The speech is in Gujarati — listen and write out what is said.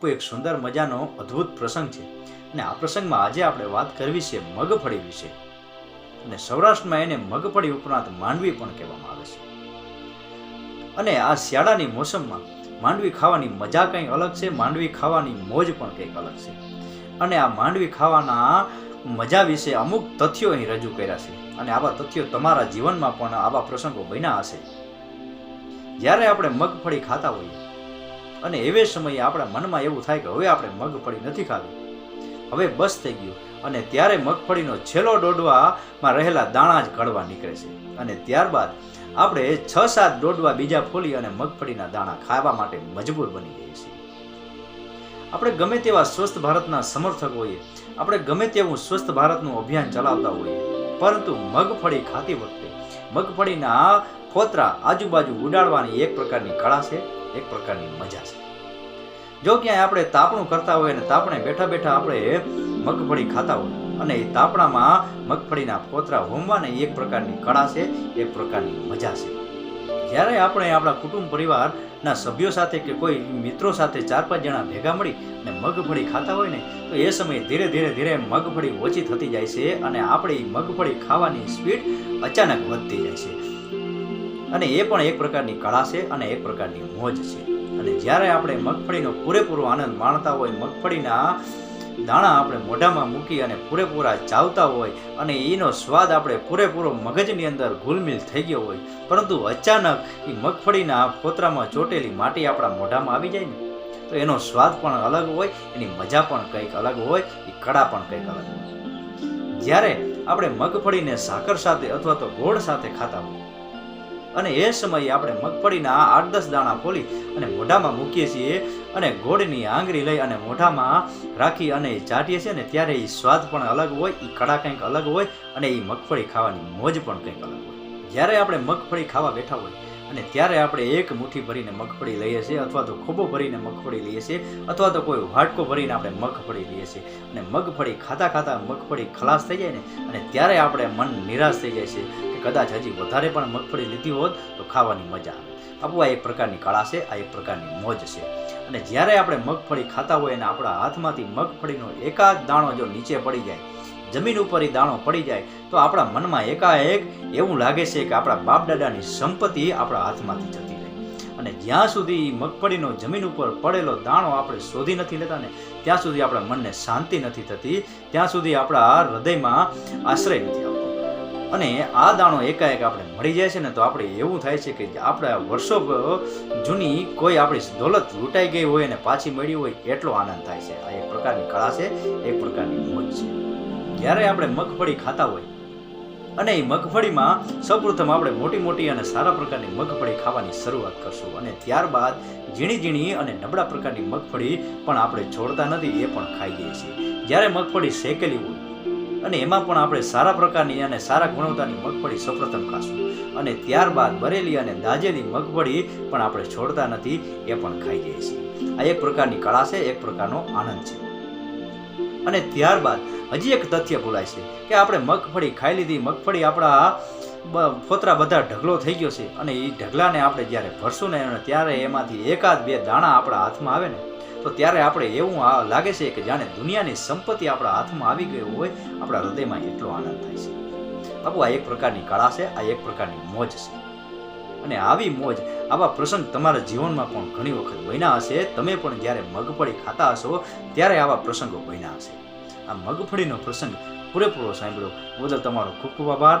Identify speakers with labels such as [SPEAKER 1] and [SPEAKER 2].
[SPEAKER 1] બાપુ એક સુંદર મજાનો અદ્ભુત પ્રસંગ છે. અને આ પ્રસંગમાં આજે આપણે વાત કરવી છે મગફળી વિશે. અને સૌરાષ્ટ્રમાં એને મગફળી ઉપરાંત માંડવી પણ કહેવામાં આવે છે. અને આ શિયાળાની મોસમમાં માંડવી ખાવાની મજા કંઈ અલગ છે? માંડવી ખાવાની મોજ પણ કંઈક અલગ છે. અને આ માંડવી ખાવાના મજા વિશે અમુક તથ્યો અહીં રજૂ કર્યા છે. અને આવા તથ્યો તમારા જીવનમાં પણ આવા પ્રસંગો બન્યા હશે. જ્યારે આપણે મગફળી ખાતા હોઈએ અને એવે સમયે આપણા મનમાં એવું થાય કે હવે આપણે મગફળી નથી ખાવી હવે બસ થઈ ગયું. અને ત્યારે મગફળીનો છેલ્લો દોડવામાં રહેલા દાણા જ ઘડવા નીકળે છે. અને ત્યારબાદ આપણે છ સાત દોડવા બીજા ફોલી અને મગફળીના દાણા ખાવા માટે મજબૂર બની જઈએ છીએ. આપણે ગમે તેવા સ્વસ્થ ભારતના સમર્થક હોઈએ. આપણે ગમે તેવું સ્વસ્થ ભારતનું અભિયાન ચલાવતા હોઈએ. પરંતુ મગફળી ખાતી વખતે મગફળીના ફોતરા આજુબાજુ ઉડાડવાની એક પ્રકારની કળા છે, એક પ્રકારની મજા છે. જો ક્યાંય આપણે તાપણું કરતા હોય અને તાપણે બેઠા બેઠા આપણે મગફળી ખાતા હોય અને એ તાપણામાં મગફળીના ફોતરા હોમવાની એક પ્રકારની કળા છે, એક પ્રકારની મજા છે. જ્યારે આપણે આપણા કુટુંબ પરિવારના સભ્યો સાથે કે કોઈ મિત્રો સાથે ચાર પાંચ જણા ભેગા મળી અને મગફળી ખાતા હોય ને, તો એ સમયે ધીરે ધીરે ધીરે મગફળી ઓછી થતી જાય છે અને આપણે એ મગફળી ખાવાની સ્પીડ અચાનક વધતી જાય છે. અને એ પણ એક પ્રકારની કળા છે અને એક પ્રકારની મોજ છે. અને જ્યારે આપણે મગફળીનો પૂરેપૂરો આનંદ માણતા હોય, મગફળીના દાણા આપણે મોઢામાં મૂકી અને પૂરેપૂરા ચાવતા હોય અને એનો સ્વાદ આપણે પૂરેપૂરો મગજની અંદર ઘુલમિલ થઈ ગયો હોય, પરંતુ અચાનક એ મગફળીના ફોતરામાં ચોટેલી માટી આપણા મોઢામાં આવી જાય ને, તો એનો સ્વાદ પણ અલગ હોય, એની મજા પણ કંઈક અલગ હોય એ કળા પણ કંઈક અલગ હોય. જ્યારે આપણે મગફળીને સાકર સાથે અથવા તો ગોળ સાથે ખાતા હોય અને એ સમયે આપણે મગફળીના આઠ દસ દાણા ખોલી અને મોઢામાં મૂકીએ છીએ અને ગોળની આંગળી લઈ અને મોઢામાં રાખી અને ચાટીએ છીએ ને ત્યારે એ સ્વાદ પણ અલગ હોય એ કડા કંઈક અલગ હોય અને એ મગફળી ખાવાની મોજ પણ કંઈક અલગ હોય. જ્યારે આપણે મગફળી ખાવા બેઠા હોય અને ત્યારે આપણે એક મુઠ્ઠી ભરીને મગફળી લઈએ છીએ અથવા તો ખોબો ભરીને મગફળી લઈએ છીએ અથવા તો કોઈ વાટકો ભરીને આપણે મગફળી લઈએ છીએ અને મગફળી ખાતા ખાતા મગફળી ખલાસ થઈ જાય ને અને ત્યારે આપણે મન નિરાશ થઈ જાય છે. કદાચ હજી વધારે પણ મગફળી લીધી હોત તો ખાવાની મજા આવે. આપવું આ એક પ્રકારની કળા છે, આ એક પ્રકારની મોજ છે. અને જ્યારે આપણે મગફળી ખાતા હોય અને આપણા હાથમાંથી મગફળીનો એકાદ દાણો જો નીચે પડી જાય, જમીન ઉપર એ દાણો પડી જાય, તો આપણા મનમાં એકાએક એવું લાગે છે કે આપણા બાપ દાદાની સંપત્તિ આપણા હાથમાંથી જતી રહી. અને જ્યાં સુધી મગફળીનો જમીન ઉપર પડેલો દાણો આપણે શોધી નથી લેતા ને, ત્યાં સુધી આપણા મનને શાંતિ નથી થતી, ત્યાં સુધી આપણા હૃદયમાં આશ્રય નથી આવતો. અને આ દાણો એકાએક આપણે મળી જાય છે ને તો આપણે એવું થાય છે કે આપણે વર્ષો જૂની કોઈ આપણી દોલત લૂંટાઈ ગઈ હોય અને પાછી મળી હોય એટલો આનંદ થાય છે. આ એક પ્રકારની કળા છે, એક પ્રકારની મોજ છે. જ્યારે આપણે મગફળી ખાતા હોય અને એ મગફળીમાં સૌપ્રથમ આપણે મોટી મોટી અને સારા પ્રકારની મગફળી ખાવાની શરૂઆત કરશું અને ત્યારબાદ ઝીણી ઝીણી અને નબળા પ્રકારની મગફળી પણ આપણે છોડતા નથી, એ પણ ખાઈ જઈએ છીએ. જ્યારે મગફળી શેકેલી હોય અને એમાં પણ આપણે સારા પ્રકારની અને સારા ગુણવત્તાની મગફળી સૌપ્રથમ ખાશું. અને ત્યારબાદ બરેલી અને દાજેલી મગફળી પણ આપણે છોડતા નથી, એ પણ ખાઈ જઈએ છીએ. આ એક પ્રકારની કળા છે, એક પ્રકારનો આનંદ છે. અને ત્યારબાદ હજી એક તથ્ય ભૂલાય છે કે આપણે મગફળી ખાઈ લીધી. મગફળી આપણા ફોતરા બધા ઢગલો થઈ ગયો છે અને એ ઢગલાને આપણે જ્યારે ભરશું ને ત્યારે એમાંથી એકાદ બે દાણા આપણા હાથમાં આવે ને, તો ત્યારે આપણે એવું લાગે છે કે જાણે દુનિયાની સંપત્તિ આપણા હાથમાં આવી ગઈ હોય, આપણા હૃદયમાં એટલો આનંદ થાય છે. બાપુ, આ એક પ્રકારની કળા છે, આ એક પ્રકારની મોજ છે. અને આવી મોજ, આવા પ્રસંગ તમારા જીવનમાં પણ ઘણી વખત બન્યા હશે. તમે પણ જ્યારે મગફળી ખાતા હશો, ત્યારે આવા પ્રસંગો બન્યા હશે. આ મગફળીનો પ્રસંગ પૂરેપૂરો સાંભળ્યો. બદલ તમારો ખૂબ ખૂબ આભાર.